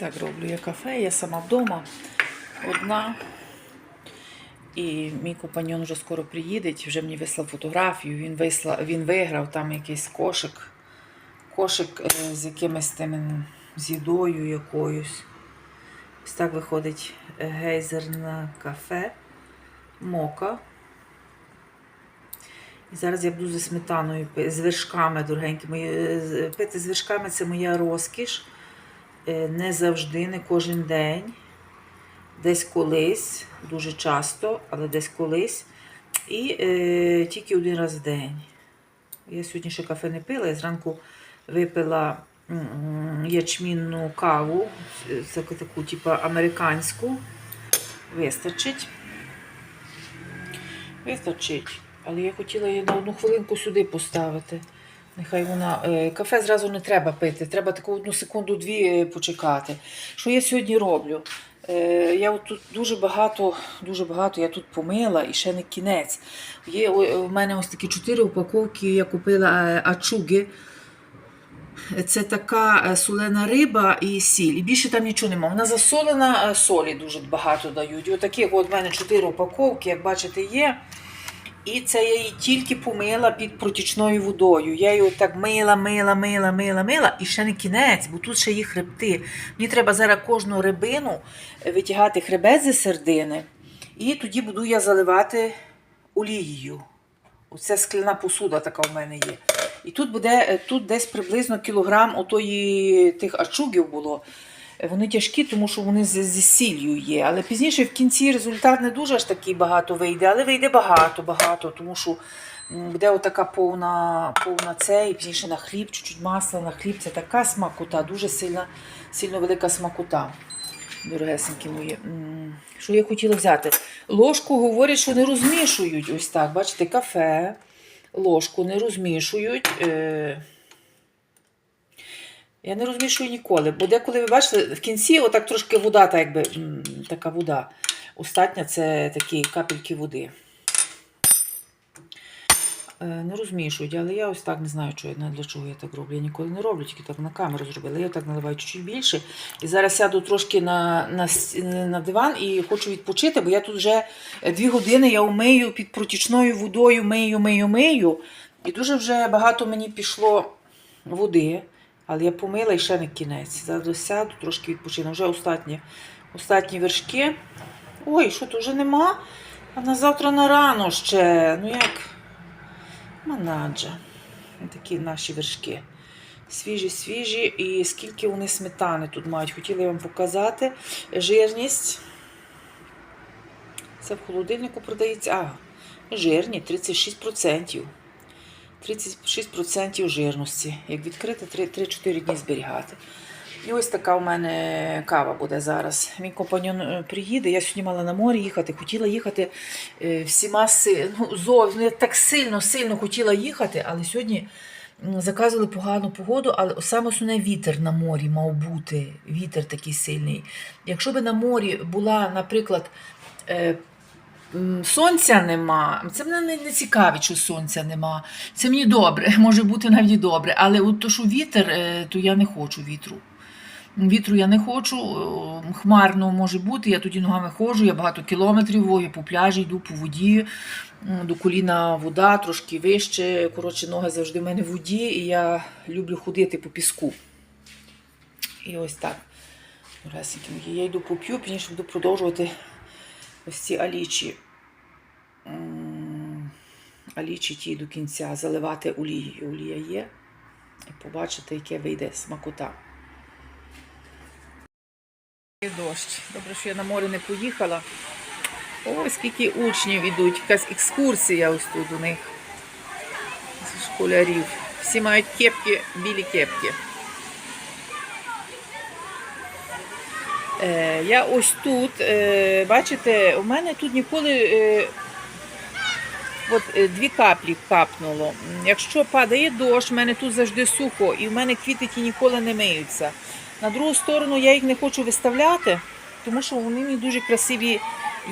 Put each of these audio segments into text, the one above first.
Так, роблю я кафе, я сама вдома, одна. І мій компаньон вже скоро приїде, вже мені вислав фотографію. Він, вислав, він виграв там якийсь кошик. Кошик е, з якимось тим з їдою якоюсь. Ось так виходить е, гейзерне кафе, мока. І зараз я буду зі сметаною з вершками, дорогенькі. Мої, е, Пити з вершками це моя розкіш. Е, Не завжди, не кожен день. Десь колись, дуже часто, але десь колись. І е, тільки один раз в день. Я сьогодні ще кафе не пила, я зранку випила ячмінну каву, це таку, типу, американську. Вистачить. Вистачить. Але я хотіла її на одну хвилинку сюди поставити. Нехай вона. е, Кафе зразу не треба пити, треба таку одну секунду-дві е, почекати. Що я сьогодні роблю? Е, Я тут дуже багато, дуже багато я тут помила і ще не кінець. Є у мене ось такі чотири упаковки, я купила ачуги. Це така солена риба і сіль. І більше там нічого немає. Вона засолена, солі дуже багато дають. І отакі от в мене чотири упаковки, як бачите, є. І це я її тільки помила під протічною водою. Я її так мила, мила, мила, мила, мила, і ще не кінець, бо тут ще є хребти. Мені треба зараз кожну рибину витягати хребет зі сердини, і тоді буду я заливати олією. Оце скляна посуда така в мене є. І тут буде е, тут десь приблизно кілограм отої тих ачугів було. Вони тяжкі, тому що вони з- зі сіллю є. Але пізніше в кінці результат не дуже аж такий багато вийде, але вийде багато, багато, тому що буде отака повна, повна це, пізніше на хліб, чуть-чуть масла на хліб. Це така смакота, дуже сильна, сильно велика смакота. Дорогесенькі мої. Що я хотіла взяти? Ложку говорять, що не розмішують. Ось так. Бачите, кафе, ложку не розмішують. Е, я не розмішую ніколи, бо деколи ви бачите, в кінці отак трошки вода, так якби така вода. Остатня це такі капельки води. Е, Не розмішують, але я ось так не знаю, для чого я так роблю. Я ніколи не роблю, тільки так на камеру зробила. Я так наливаю чуть-чуть більше. І зараз сяду трошки на, на, на диван і хочу відпочити, бо я тут вже дві години я умию під протічною водою, мию, мию, мию. І дуже вже багато мені пішло води. Але я помила і ще не кінець. Зараз сяду, трошки відпочину. Вже останні, останні вершки. Ой, що то вже нема? А на завтра на рано ще. Ну як? Манаджа. Такі наші вершки. Свіжі, свіжі. І скільки вони сметани тут мають. Хотіла я вам показати. Жирність. Це в холодильнику продається. А, жирні 36%. 36% жирності. Як відкрити, 3-4 дні зберігати. І ось така у мене кава буде зараз. Мій компаньон е, приїде. Я сьогодні мала на море їхати, хотіла їхати е, всіма ну, зовсім я так сильно, сильно хотіла їхати, але сьогодні заказували погану погоду, але саме основне вітер на морі мав бути. Вітер такий сильний. Якщо би на морі була, наприклад, е, сонця нема, це мене не, цікавить, що сонця нема. Це мені добре, може бути навіть добре. Але от то, що вітер, е, то я не хочу вітру. Вітру я не хочу, хмарно може бути. Я тоді ногами ходжу, я багато кілометрів, я по пляжі йду по воді, до коліна вода, трошки вище. Коротше, ноги завжди в мене в воді, і я люблю ходити по піску. І ось так. Я йду поп'ю, пізніше буду продовжувати ось ці алічі. Алічі ті до кінця заливати олією. Олія є. І побачите, яке вийде смакота. Дощ. Добре, що я на море не поїхала. Ой, скільки учнів ідуть. Якась екскурсія ось тут у них. Школярів. Всі мають кепки, білі кепки. Я ось тут, е, бачите, у мене тут ніколи е, от, е, дві каплі капнуло. Якщо падає дощ, в мене тут завжди сухо, і в мене квіти ніколи не миються. На другу сторону я їх не хочу виставляти, тому що вони мені дуже красиві.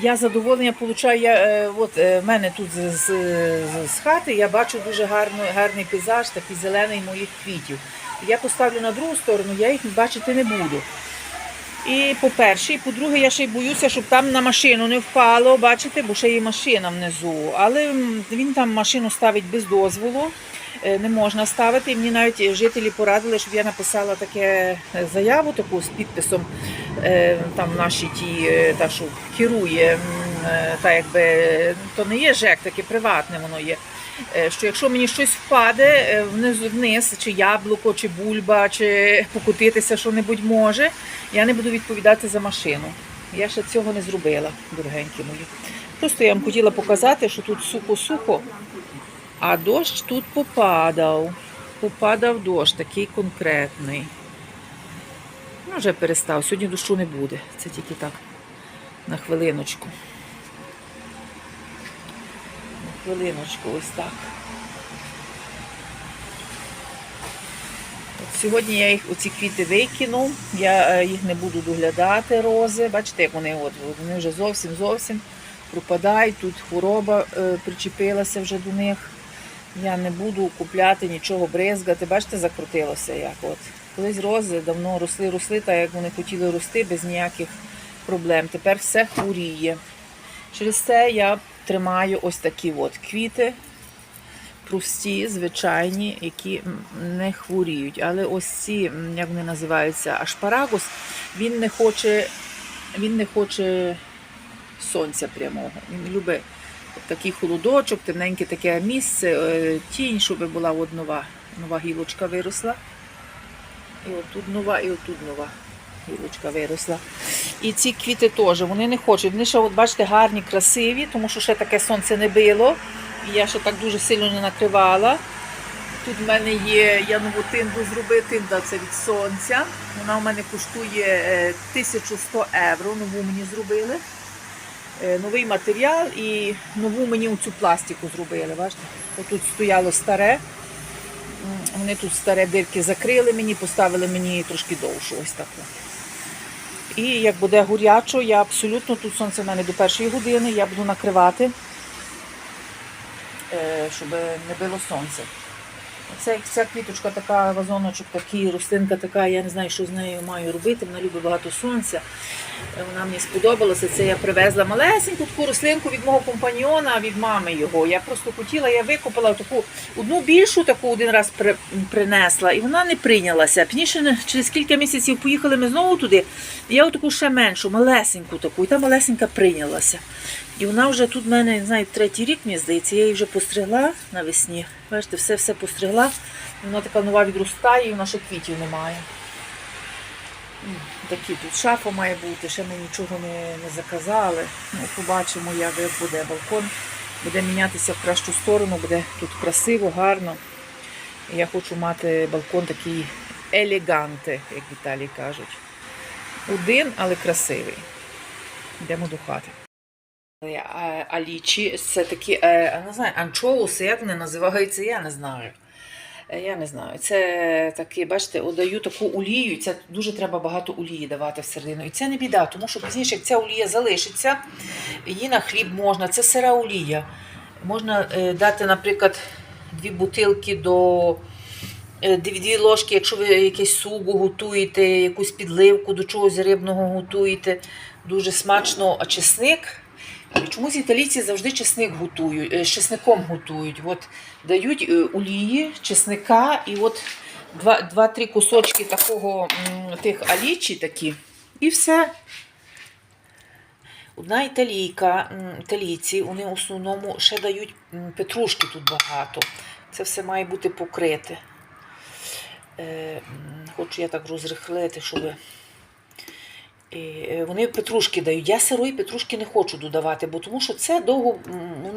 Я задоволення получаю. Я, е, от, е, в мене тут з, з, з- хати я бачу дуже гарно, гарний пейзаж, такий зелений моїх квітів. Я поставлю на другу сторону, я їх бачити не буду. І по-перше, і по-друге, я ще й боюся, щоб там на машину не впало, бачите, бо ще є машина внизу. Але він там машину ставить без дозволу. е, Не можна ставити. І мені навіть жителі порадили, щоб я написала таке е, заяву таку з підписом е, там наші ті, та що керує, та якби то не є ЖЕК, таке приватне воно є. Е, Що якщо мені щось впаде е, вниз, вниз, чи яблуко, чи бульба, чи покотитися що-небудь може, я не буду відповідати за машину. Я ще цього не зробила, дорогенькі мої. Просто я вам хотіла показати, що тут сухо-сухо, а дощ тут попадав. Попадав дощ, такий конкретний. Ну, вже перестав. Сьогодні дощу не буде. Це тільки так, на хвилиночку. На хвилиночку, ось так. От сьогодні я їх оці квіти викину, я е, їх не буду доглядати, рози. Бачите, як вони от, вони вже зовсім зовсім пропадають. Тут хвороба е, причепилася вже до них. Я не буду купляти нічого бризгати. Бачите, закрутилося як. От. Колись рози давно росли, росли, так як вони хотіли рости без ніяких проблем. Тепер все хворіє. Через це я тримаю ось такі от квіти прості, звичайні, які не хворіють. Але ось ці, як вони називаються, ашпарагус, він не хоче, він не хоче сонця прямого. Він любить такий холодочок, темненьке таке місце, е, тінь, щоб була от нова, нова гілочка виросла. І отут нова, і отут нова гілочка виросла. І ці квіти теж, вони не хочуть. Вони ще, от бачите, гарні, красиві, тому що ще таке сонце не било. І я ще так дуже сильно не накривала. Тут в мене є, я нову тинду зробила, тинда це від сонця. Вона у мене коштує е, 1100 євро, нову мені зробили. Е, Новий матеріал і нову мені цю пластику зробили. Бачите? Отут стояло старе. Вони тут старе дирки закрили мені, поставили мені трошки довшу ось таку. І як буде гурячо, я абсолютно тут сонце в мене до першої години, я буду накривати, е, щоб не било сонце. Це ця квіточка така, вазоночок такий, рослинка така, я не знаю, що з нею маю робити. Вона любить багато сонця. Е, Вона мені сподобалася. Це я привезла малесеньку таку рослинку від мого компаньйона, від мами його. Я просто хотіла, я викопала таку одну більшу, таку один раз при, принесла, і вона не прийнялася. Пізніше через кілька місяців поїхали ми знову туди. І я таку ще меншу, малесеньку таку, і та малесенька прийнялася. І вона вже тут в мене, не знаю, третій рік, мені здається, я її вже постригла навесні. Бачите, все все постригла. Вона така нова відростає, і вона ще квітів немає. М, Такі тут шафа має бути, ще ми нічого не, не заказали. Ну, побачимо, як буде балкон. Буде мінятися в кращу сторону, буде тут красиво, гарно. І я хочу мати балкон такий елеганти, як в Італії кажуть. Один, але красивий. Йдемо до хати. Е, Алічі, це такі, е, не знаю, анчоуси, як вони називаються, я не знаю. Е, Я не знаю. Це такі, бачите, даю таку олію. Це дуже треба багато олії давати всередину. І це не біда, тому що пізніше, як ця олія залишиться, її на хліб можна. Це сира олія. Можна дати, наприклад, дві бутилки до дві ложки, якщо ви якийсь сугу готуєте, якусь підливку до чогось рибного готуєте. Дуже смачно, чесник. Чомусь італійці завжди чесник готують, е, чесником готують. От дають е, олії, чесника і от два- два-три кусочки такого тих алічі такі. І все. Одна італійка, італійці, вони в основному ще дають петрушки тут багато. Це все має бути покрите. Е, хочу я так розрихлити, щоб. Е, Вони петрушки дають. Я сирої петрушки не хочу додавати, бо тому що це довго,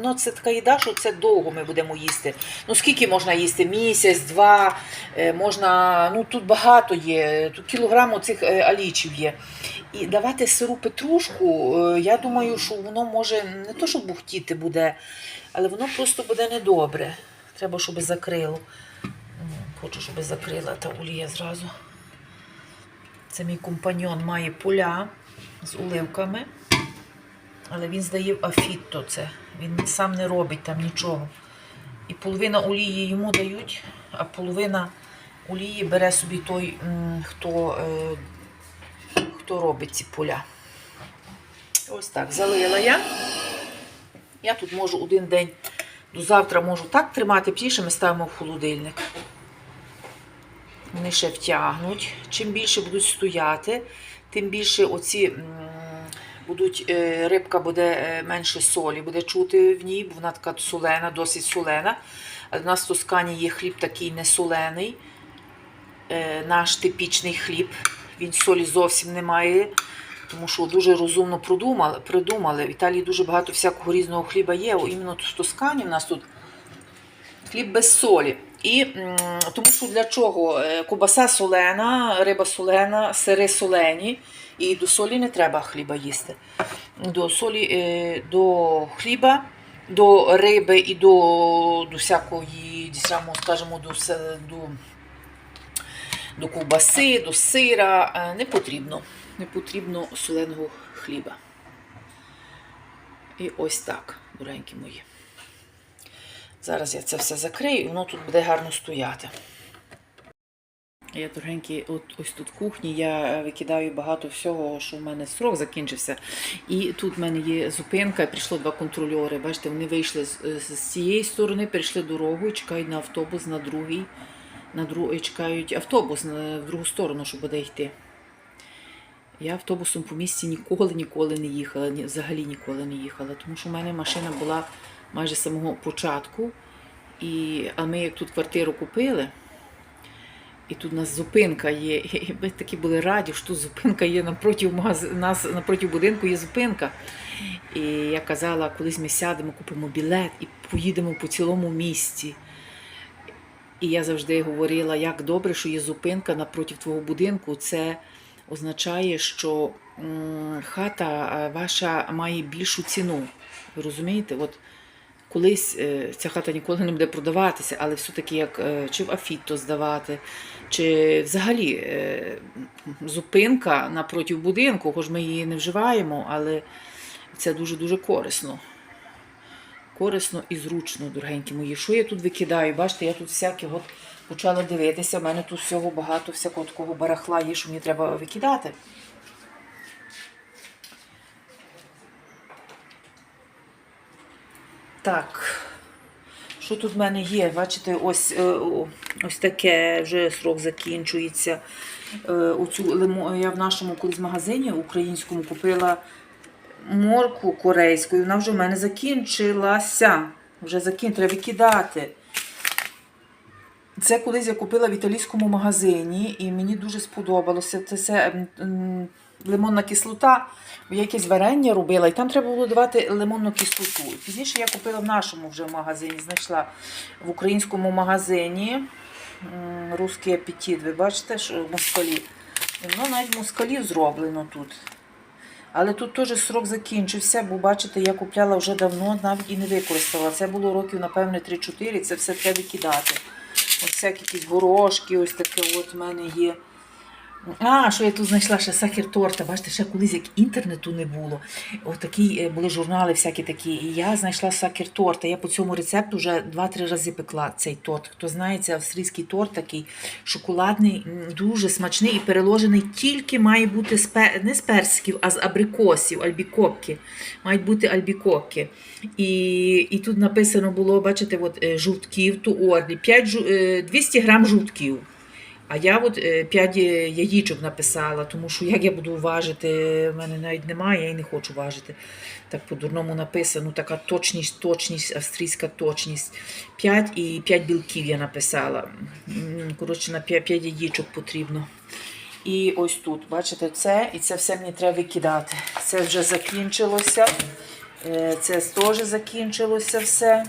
ну це така їда, що це довго ми будемо їсти. Ну скільки можна їсти? Місяць, два, е, можна, ну тут багато є, тут кілограм цих алічів є. І давати сиру петрушку, е, я думаю, що воно може не то, що бухтіти буде, але воно просто буде недобре. Треба, щоб закрило. Хочу, щоб закрила та олія зразу. Це мій компаньон має поля з оливками, але він здає в афітто це. Він сам не робить там нічого. І половина олії йому дають, а половина олії бере собі той, хто, е, хто робить ці поля. Ось так, залила я. Я тут можу один день до завтра можу так тримати, пізніше ми ставимо в холодильник. Вони ще втягнуть. Чим більше будуть стояти, тим більше оці будуть, е, рибка буде е, менше солі, буде чути в ній, бо вона така солена, досить солена. В нас в Тоскані є хліб такий несолений, е, наш типічний хліб. Він солі зовсім не має, тому що дуже розумно продумали, придумали. В Італії дуже багато всякого різного хліба є. Іменно в Тоскані в нас тут хліб без солі. І тому що для чого? Е, Кубаса солена, риба солена, сири солені. І до солі не треба хліба їсти. До солі, е, до хліба, до риби і до, до всякої, скажімо, до, до, до ковбаси, до сира е, не потрібно. Не потрібно соленого хліба. І ось так, доренькі мої. Зараз я це все закрию, і воно тут буде гарно стояти. Я дорогенькі, от ось тут в кухні я викидаю багато всього, що в мене срок закінчився. І тут в мене є зупинка, прийшло два контрольори. Бачите, вони вийшли з, з цієї сторони, перейшли дорогу чекають на автобус на другий. На друг... і чекають автобус на в другу сторону, щоб буде йти. Я автобусом по місті ніколи ніколи не їхала, взагалі ніколи не їхала, тому що в мене машина була майже з самого початку. І, а ми як тут квартиру купили, і тут у нас зупинка є. І ми такі були раді, що тут зупинка є напроти, нас, напроти будинку є зупинка. І я казала, колись ми сядемо, купимо білет і поїдемо по цілому місті. І я завжди говорила, як добре, що є зупинка напроти твого будинку. Це означає, що хата ваша має більшу ціну. Ви розумієте? От колись е, ця хата ніколи не буде продаватися, але все-таки як е, чи в Афіто здавати, чи взагалі е, зупинка напроти будинку, хоч ми її не вживаємо, але це дуже-дуже корисно. Корисно і зручно, дорогенькі мої. Що я тут викидаю? Бачите, я тут всяке от почала дивитися. У мене тут всього багато, всякого такого барахла є, що мені треба викидати. Так. Що тут в мене є? Бачите, ось, е, ось таке вже срок закінчується. Е, Оцю лимо... Я в нашому колись магазині українському купила моркву корейську, вона вже в мене закінчилася. Вже закін... треба викидати. Це колись я купила в італійському магазині, і мені дуже сподобалося. Це, це лимонна кислота. Якесь варення робила, і там треба було давати лимонну кислоту. Пізніше я купила в нашому вже магазині, знайшла в українському магазині русський апетит. Ви бачите, що москалі. Воно навіть москалів зроблено тут. Але тут теж срок закінчився, бо бачите, я купляла вже давно, навіть і не використала. Це було років, напевне, 3-4, це все треба викидати. Ось всякі якісь горошки, ось таке от в мене є. А, що я тут знайшла ще сахар торта. Бачите, ще колись як інтернету не було. Ось такі е, були журнали всякі такі. І я знайшла сахар торта. Я по цьому рецепту вже 2-3 рази пекла цей торт. Хто знає, це австрійський торт такий шоколадний, дуже смачний і переложений тільки має бути з пе- не з персиків, а з абрикосів, альбікопки. Мають бути альбікопки. І, і тут написано було, бачите, от, е, жовтків ту орлі, 5, жу- е, 200 грам жовтків. А я от 5 яєчок написала, тому що як я буду важити, в мене навіть немає, я і не хочу важити. Так по-дурному написано, така точність, точність, австрійська точність. 5 і 5 білків я написала. Коротше, на 5, 5 яєчок потрібно. І ось тут, бачите, це, і це все мені треба викидати. Це вже закінчилося. Е, Це теж закінчилося все.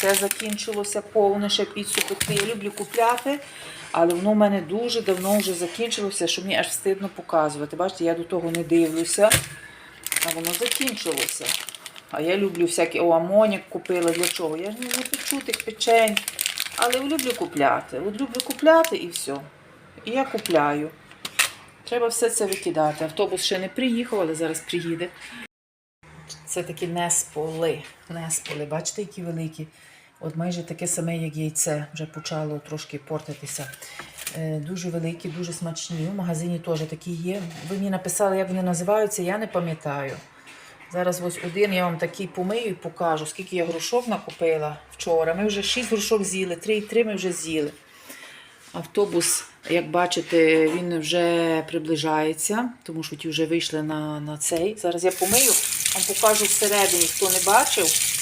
Це закінчилося повне ще піцу. Я люблю купляти, але воно в мене дуже давно вже закінчилося, що мені аж встидно показувати. Бачите, я до того не дивлюся, а воно закінчилося. А я люблю всякі о, амонік купила. Для чого? Я ж не печу тих печень. Але люблю купляти. От люблю купляти і все. І я купляю. Треба все це викидати. Автобус ще не приїхав, але зараз приїде. Це такі несполи. Несполи. Бачите, які великі? От майже таке саме, як яйце. Вже почало трошки портитися. Е, Дуже великі, дуже смачні. В магазині теж такі є. Ви мені написали, як вони називаються, я не пам'ятаю. Зараз ось один я вам такий помию і покажу, скільки я грушок накупила вчора. Ми вже 6 грушок з'їли, 3,3 ми вже з'їли. Автобус, як бачите, він вже приближається, тому що ті вже вийшли на, на цей. Зараз я помию, вам покажу всередині, хто не бачив.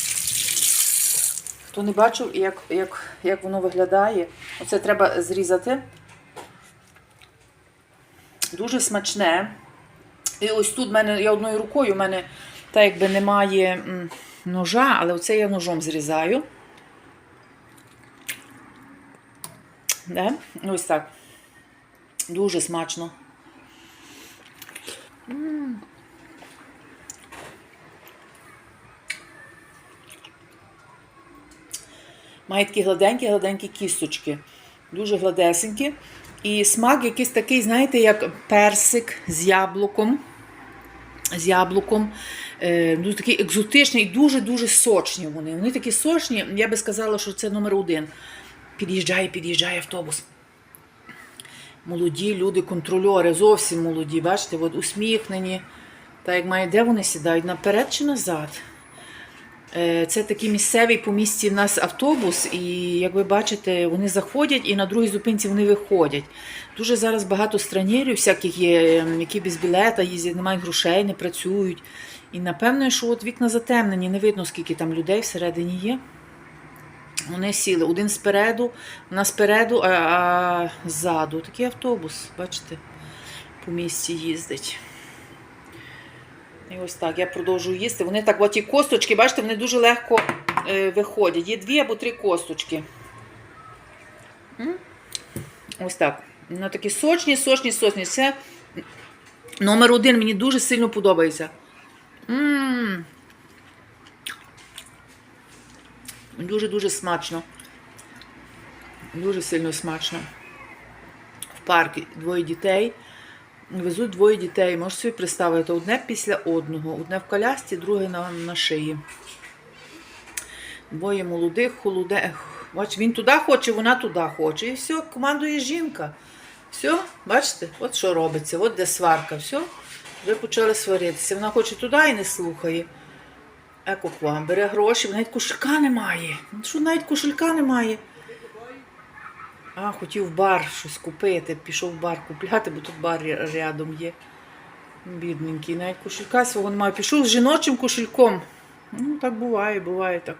Хто не бачив, як, як, як воно виглядає. Оце треба зрізати. Дуже смачне. І ось тут в мене, я одною рукою, в мене так якби немає ножа, але оце я ножом зрізаю. Да? Ось так. Дуже смачно. М. Має такі гладенькі-гладенькі кісточки. Дуже гладесенькі. І смак якийсь такий, знаєте, як персик з яблуком. З яблуком. Е, ну, такий екзотичний дуже-дуже сочні вони. Вони такі сочні, я би сказала, що це номер один. Під'їжджає, під'їжджає автобус. Молоді люди, контрольори, зовсім молоді, бачите, от усміхнені. Та як має, де вони сідають? Наперед чи назад? Е, Це такий місцевий по місті в нас автобус, і як ви бачите, вони заходять і на другій зупинці вони виходять. Дуже зараз багато странєрів всяких є, ем, які без білета їздять, не мають грошей, не працюють. І напевно, що от вікна затемнені, не видно, скільки там людей всередині є. Вони сіли. Один спереду, вона спереду, а, а ззаду. Такий автобус, бачите, по місті їздить. І ось так, я продовжую їсти. Вони так, от ті косточки, бачите, вони дуже легко е, виходять. Є дві або три косточки. Ось так. Вони такі сочні, сочні, сочні. Це номер один мені дуже сильно подобається. Дуже-дуже смачно. Дуже сильно смачно. В парку двоє дітей. Везуть двоє дітей. Можете собі представити, одне після одного. Одне в колясці, друге на, на шиї. Двоє молодих, холодих. Бач, він туди хоче, вона туди хоче. І все, командує жінка. Все, бачите, от що робиться, от де сварка. Все, вже почали сваритися. Вона хоче туди і не слухає. Еко к вам, бере гроші, навіть кошелька немає. Що навіть кошелька немає? А, хотів бар щось купити. Пішов в бар купляти, бо тут бар рядом є. Бідненький, навіть кошелька свого немає. Пішов з жіночим кошельком. Ну, так буває, буває так.